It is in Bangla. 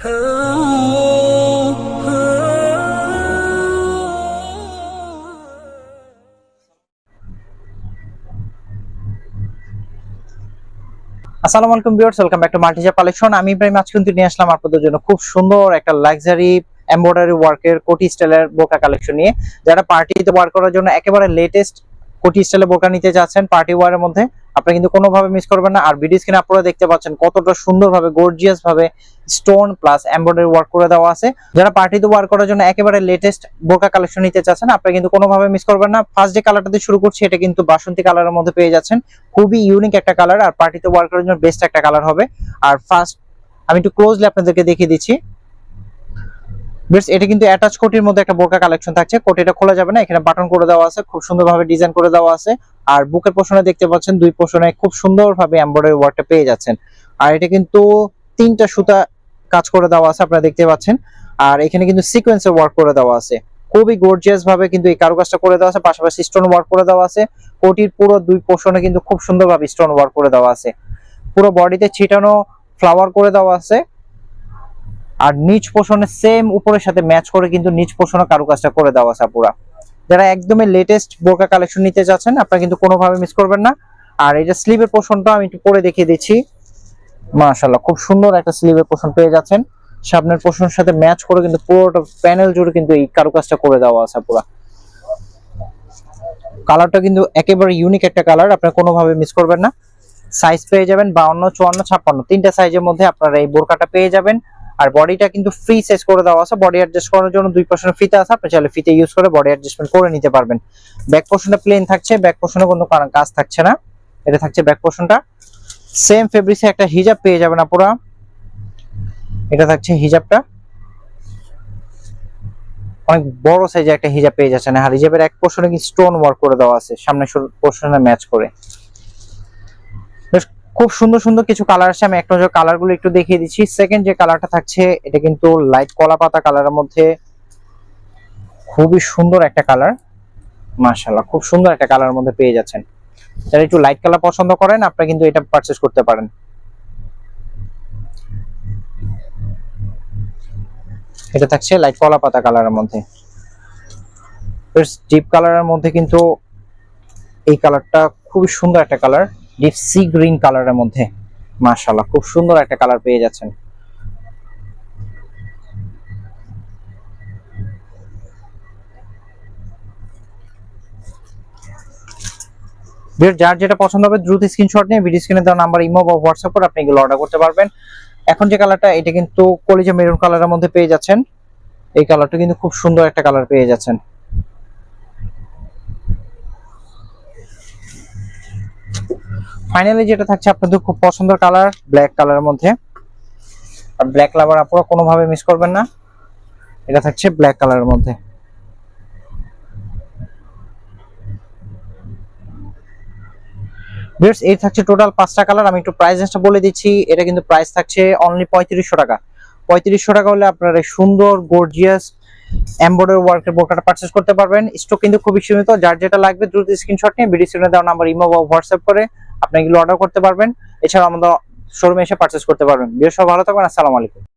আসসালামু আলাইকুম ভিউয়ার্স, ওয়েলকাম ব্যাক টু মাল্টিজা কালেকশন। আমি ইব্রাহিম আজ কিন্তু নিয়ে আসলাম আপনাদের জন্য খুব সুন্দর একটা লাক্সারি এমব্রয়ডারি ওয়ার্কের কোটি স্টাইলের বোরকা কালেকশন নিয়ে। যারা পার্টিতে ওয়ার করার জন্য একেবারে লেটেস্ট কোটি স্টাইলের বোরকা নিতে যাচ্ছেন পার্টি ওয়ারের মধ্যে, আপনি কিন্তু কোনোভাবে মিস করবেন না। আর ভিডিও স্ক্রিনে আপনারা দেখতে পাচ্ছেন কতটা সুন্দরভাবে গর্জিয়াস ভাবে স্টোন প্লাস এমব্রয়ডারি ওয়ার্ক করে দেওয়া আছে। যারা পার্টিতে ওয়ার করার জন্য একেবারে লেটেস্ট বোরকা কালেকশন নিতে চাচ্ছেন, আপনি কিন্তু কোনোভাবে মিস করবেন না। ফার্স্ট যে কালারটা দিয়ে শুরু করছি, এটা কিন্তু বাসন্তী কালারের মধ্যে পেয়ে যাচ্ছেন। খুবই ইউনিক একটা কালার আর পার্টিতে ওয়ার করার জন্য বেস্ট একটা কালার হবে। আর ফার্স্ট আমি একটু ক্লোজলি আপনাদেরকে দেখিয়ে দিচ্ছি। বেশ এটা কিন্তু অ্যাটাচ কোটির মধ্যে একটা বোরকা কালেকশন থাকছে। কোটিটা খোলা যাবে না, এখানে বাটন করে দেওয়া আছে, খুব সুন্দরভাবে ডিজাইন করে দেওয়া আছে। আর বুকের পোষণে দেখতে পাচ্ছেন, দুই পোষণে খুব সুন্দরভাবে এমব্রয়ডারি ওয়ার্কটা পেয়ে যাচ্ছেন। আর এটা কিন্তু তিনটা সুতা কাজ করে দেওয়া আছে, আপনারা দেখতে পাচ্ছেন। আর এখানে কিন্তু সিকোয়েন্সের ওয়ার্ক করে দেওয়া আছে। খুবই গর্জিয়াস ভাবে কিন্তু এই কারুকাজটা করে দেওয়া আছে, পাশাপাশি স্টোন ওয়ার্ক করে দেওয়া আছে। কোটির পুরো দুই পোর্শনে কিন্তু খুব সুন্দরভাবে স্টোন ওয়ার্ক করে দেওয়া আছে। পুরো বডিতে ছিটানো ফ্লাওয়ার করে দেওয়া আছে। আর নিচ পোষণে সেম উপরের সাথে ম্যাচ করে কিন্তু নিচ পোষণে কারুকাজটা করে দেওয়া আছে পুরা যারা একদমই লেটেস্ট বোরকা কালেকশন নিতে চাচ্ছেন আপনারা কিন্তু কোনোভাবে মিস করবেন না। আর এটা স্লিভের পোষণটা আমি একটু পরে দেখিয়ে দিচ্ছি। মাশাআল্লাহ, খুব সুন্দর একটা স্লিভের পোষণ পেয়ে যাচ্ছেন। সামনের পোষণের সাথে ম্যাচ করে কিন্তু পুরোটা প্যানেল জুড়ে কিন্তু এই কারুকাজটা করে দেওয়া আছে পুরা কালারটা কিন্তু একেবারে ইউনিক একটা কালার আপনারা কোনোভাবে মিস করবেন না। সাইজ পেয়ে যাবেন বাউন্ন, চুয়ান্ন, ছাপ্পান্ন। তিনটা সাইজের মধ্যে আপনারা এই বোরকাটা পেয়ে যাবেন। আর বডিটা কিন্তু ফ্রি সাইজ করে দেওয়া আছে। বডি অ্যাডজাস্ট করার জন্য দুই পার্সেন্ট ফিতে আছে। আপনি চাইলে ফিতে ইউজ করে বডি অ্যাডজাস্টমেন্ট করে নিতে পারবেন। ব্যাক পোর্শনটা প্লেন থাকছে ব্যাক পোর্শনে কোনো কাজ থাকছে না। এটা থাকছে ব্যাক পোর্শনটা সেম ফেব্রিক্সে একটা হিজাব পেয়ে যাবেন আপুরা। এটা থাকছে হিজাবটা অনেক বড় সাইজে একটা হিজাব পেয়ে যাচ্ছেন। আর হিজাবের এক পোর্শনে কি স্টোন ওয়ার্ক করে দেওয়া আছে। সামনে পোর্শনে ম্যাচ করে। খুব সুন্দর সুন্দর কিছু কালার আছে আমি এক নজর কালারগুলো একটু দেখিয়ে দিচ্ছি। সেকেন্ড যে কালারটা থাকছে, এটা কিন্তু লাইট কলা পাতা কালারের মধ্যে খুবই সুন্দর একটা কালার মাশাআল্লাহ, খুব সুন্দর একটা কালারের মধ্যে পেয়ে যাচ্ছেন। যারা একটু লাইট কালার পছন্দ করেন, আপনারা কিন্তু এটা পারচেজ করতে পারেন। এটা থাকছে লাইট কলা পাতা কালারের মধ্যে। ডিপ কালারের মধ্যে কিন্তু এই কালারটা খুবই সুন্দর একটা কালার ডিপ সি গ্রিন কালারের মধ্যে। মাশাআল্লাহ, খুব সুন্দর একটা কালার পেয়ে যাচ্ছেন। যার যেটা পছন্দ হবে, দ্রুত স্ক্রিনশট নিয়ে ভিডিও স্ক্রিনে দেওয়া নাম্বার ইমো বা হোয়াটসঅ্যাপ করে আপনি এগুলো অর্ডার করতে পারবেন। এখন যে কালারটা এটা কিন্তু কলিজা মেরুন কালারের মধ্যে পেয়ে যাচ্ছেন। এই কালারটা কিন্তু খুব সুন্দর একটা কালার পেয়ে যাচ্ছেন। ফাইনালি যেটা থাকছে আপনাদের খুব পছন্দের কালার ব্ল্যাক কালারের মধ্যে। আর ব্ল্যাক লাভার আপনারা কোনোভাবে মিস করবেন না। এটা থাকছে ব্ল্যাক কালারের মধ্যে। ভিউয়ার্স এই থাকছে টোটাল পাঁচটা কালার। আমি একটু প্রাইস রেঞ্জটা বলে দিচ্ছি। এটা কিন্তু প্রাইস থাকছে অনলি পঁয়ত্রিশশো টাকা। পঁয়ত্রিশশো টাকা হলে আপনারা সুন্দর গর্জিয়াস এমব্রয়ডারি ওয়ার্কের বোরকাটা পারচেস করতে পারবেন। স্টক কিন্তু খুবই সীমিত। যার যেটা লাগবে দ্রুত স্ক্রিনশট নিয়ে ভিডিও স্ক্রিনে দেওয়া নাম্বার ইমো বা হোয়াটসঅ্যাপ করে আপনি এগুলো অর্ডার করতে পারবেন। এছাড়া আমাদের শোরুমে এসে পারচেস করতে পারবেন। সব ভালো থাকবেন, আসসালামু আলাইকুম।